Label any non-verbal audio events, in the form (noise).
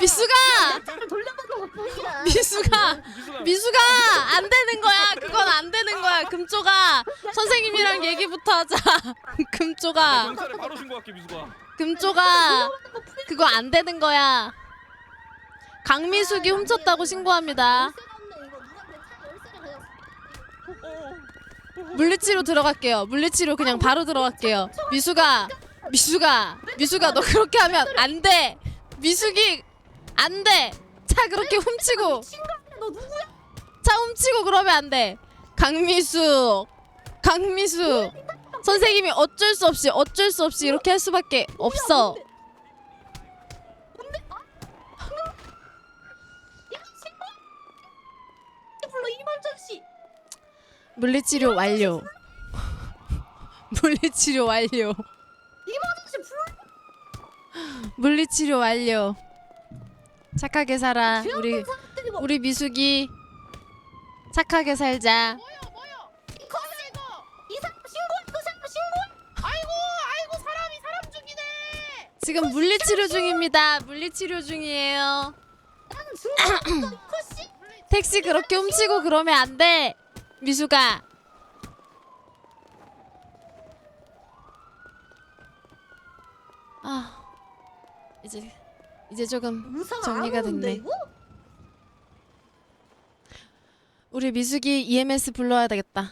미수가. 미수가 미수가 안 되는 거야. 그건 안 되는 거야. 금조가 선생님이랑 얘기부터 하자. (laughs) 금조가 경찰에 바로 신고할게 미수가. 금조가 그거 안 되는 거야. 강미숙이 훔쳤다고 신고합니다. 물리치료 들어갈게요. 물리치료 그냥 바로 들어갈게요. 미수가 미수가 미수가 너 그렇게 하면 안 돼. 미숙이 안 돼. 차 그렇게 훔치고 친구야 너 누구야? 차 훔치고 그러면 안 돼. 강미숙 강미숙 선생님이 어쩔 수 없이 어쩔 수 없이 이렇게 할 수밖에 없어. 뭔데? 아? 야 친구? 불러 이말전 씨. 물리치료 완료. (laughs) 물리치료 완료. 이말전 씨 불러. 물리치료 완료. 착하게 살아. 우리 뭐 우리 미숙이 착하게 살자. 이 사람 신고해 그 사람 신고해. 아이고 아이고 사람이 사람 죽이네. 지금 물리치료 중입니다. 물리치료 중이에요. 나는. 택시 그렇게 훔치고 그러면 안 돼. 미숙아. 아. 이제 이제 조금 무상 정리가 됐네. 이거? 우리 미숙이 EMS 불러야 되겠다.